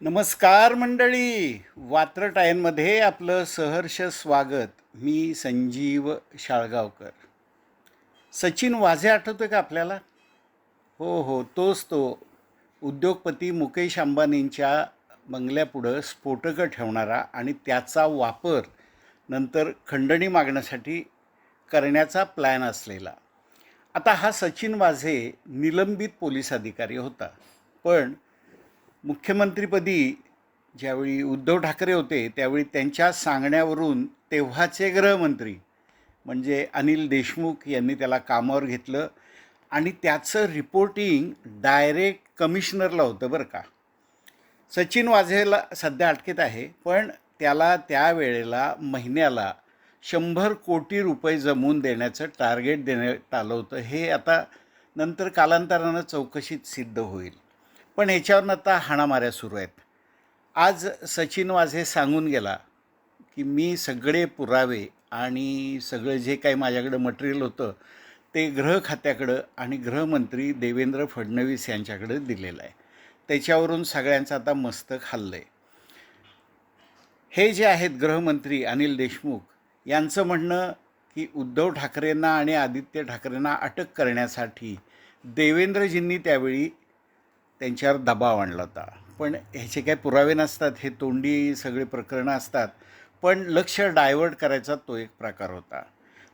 नमस्कार मंडळी. वात्र टायनमध्ये आपलं सहर्ष स्वागत. मी संजीव शाळगावकर. सचिन वाझे आठवतो का आपल्याला? हो हो तोच तो. उद्योगपती मुकेश अंबानींच्या बंगल्यापुढं स्फोटकं ठेवणारा आणि त्याचा वापर नंतर खंडणी मागण्यासाठी करण्याचा प्लॅन असलेला. आता हा सचिन वाझे निलंबित पोलीस अधिकारी होता. पण मुख्यमंत्रीपदी ज्यावेळी उद्धव ठाकरे होते त्यावेळी त्यांच्या सांगण्यावरून तेव्हाचे गृहमंत्री म्हणजे अनिल देशमुख यांनी त्याला कामावर घेतलं आणि त्याचं रिपोर्टिंग डायरेक्ट कमिशनरला होतं बरं का. सचिन वाझेला सध्या अटकेत आहे पण त्याला त्यावेळेला महिन्याला शंभर कोटी रुपये जमवून देण्याचं टार्गेट देण्यात आलं होतं. हे आता नंतर कालांतरानं चौकशीत सिद्ध होईल. पण ह्याच्यावरून आता हाणामाऱ्या सुरू आहेत. आज सचिन वाझे सांगून गेला की मी सगळे पुरावे आणि सगळं जे काही माझ्याकडं मटेरियल होतं ते गृह खात्याकडं आणि गृहमंत्री देवेंद्र फडणवीस यांच्याकडं दिलेलं आहे. त्याच्यावरून सगळ्यांचं आता मस्तक हल्लं आहे हे जे आहेत गृहमंत्री अनिल देशमुख यांचं म्हणणं की उद्धव ठाकरेंना आणि आदित्य ठाकरेंना अटक करण्यासाठी देवेंद्रजींनी त्यावेळी त्यांच्यावर दबाव आणला होता. पण ह्याचे काही पुरावे नसतात हे तोंडी सगळे प्रकरणं असतात. पण लक्ष डायवर्ट करायचा तो एक प्रकार होता.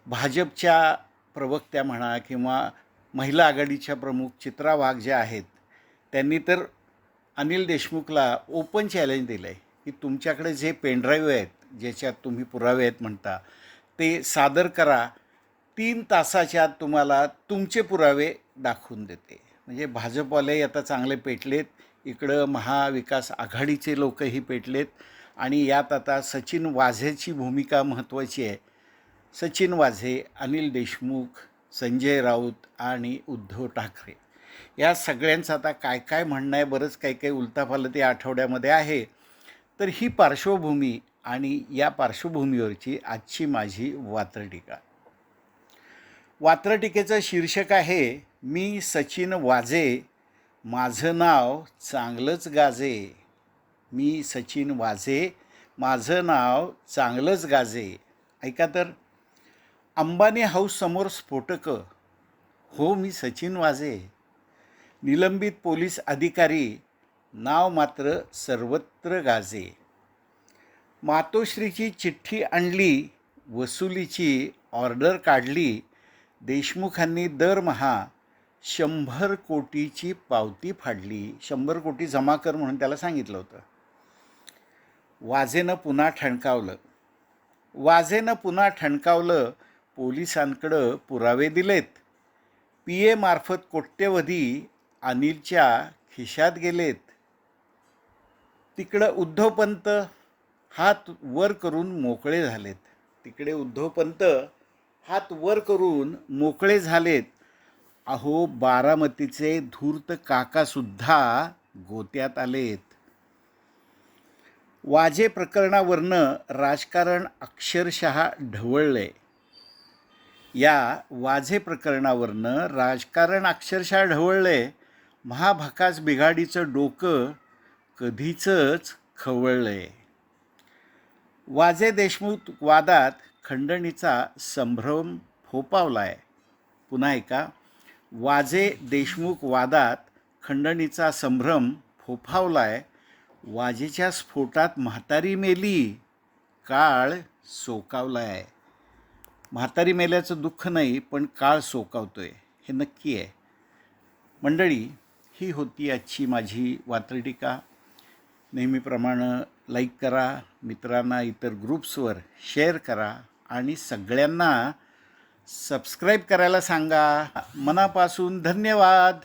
भाजपच्या प्रवक्त्या म्हणा किंवा महिला आघाडीच्या प्रमुख चित्रा वाघ ज्या आहेत त्यांनी तर अनिल देशमुखला ओपन चॅलेंज दिलं आहे की तुमच्याकडे जे पेनड्राईव्ह आहेत ज्याच्यात तुम्ही पुरावे आहेत म्हणता ते सादर करा. तीन तासाच्या आत तुम्हाला तुमचे पुरावे दाखवून देते. म्हणजे भाजपवाले आता चांगले पेटलेत इकडं महाविकास आघाडीचे लोकही पेटलेत आणि यात आता सचिन वाझेची भूमिका महत्त्वाची आहे. सचिन वाझे अनिल देशमुख संजय राऊत आणि उद्धव ठाकरे. या सगळ्यांचं आता काय काय म्हणणं आहे? बरंच काही काही उलतापालत या आठवड्यामध्ये आहे. तर ही पार्श्वभूमी आणि या पार्श्वभूमीवरची आजची माझी वात्रटीका. वात्रटीकेचं शीर्षक आहे मी सचिन वाजे माझं नाव चांगलंच गाजे मी सचिन वाजे माझं नाव चांगलंच गाजे ऐका तर अंबानी हाऊससमोर स्फोटकं. हो मी सचिन वाजे निलंबित पोलीस अधिकारी नाव मात्र सर्वत्र गाजे मातोश्रीची चिठ्ठी आणली वसुलीची ऑर्डर काढली देशमुखांनी दरमहा शंभर कोटीची पावती फाडली. शंभर कोटी जमा कर म्हणून त्याला सांगितलं होतं. वाझेनं पुन्हा ठणकावलं. वाझेनं पुन्हा ठणकावलं पोलिसांकडं पुरावे दिलेत. पी ए मार्फत कोट्यवधी अनिलच्या खिशात गेलेत. तिकडं उद्धवपंत हात वर करून मोकळे झालेत. तिकडे उद्धवपंत हात वर करून मोकळे झालेत. अहो बारामतीचे धूर्त काकासुद्धा गोत्यात आलेत. वाजे प्रकरणावरनं राजकारण अक्षरशः ढवळले या वाझे प्रकरणावरनं राजकारण अक्षरशः ढवळले महाभकास बिघाडीचं डोकं कधीचंच खवळले वाजे देशमुख वादात खंडणीचा संभ्रम फोपावलाय पुन्हा एका वाजे देशमुख वादात खंडणीचा संभ्रम फोफावला आहे वाजेच्या स्फोटात म्हातारी मेली काळ सोकावला आहे म्हातारी मेल्याचं दुःख नाही पण काळ सोकावतोय हे नक्की आहे. मंडळी ही होती आजची माझी वात्रटिका. नेहमीप्रमाणे लाईक करा मित्रांना इतर ग्रुप्सवर शेअर करा आणि सगळ्यांना सबस्क्राईब करायला सांगा. मनापासून धन्यवाद.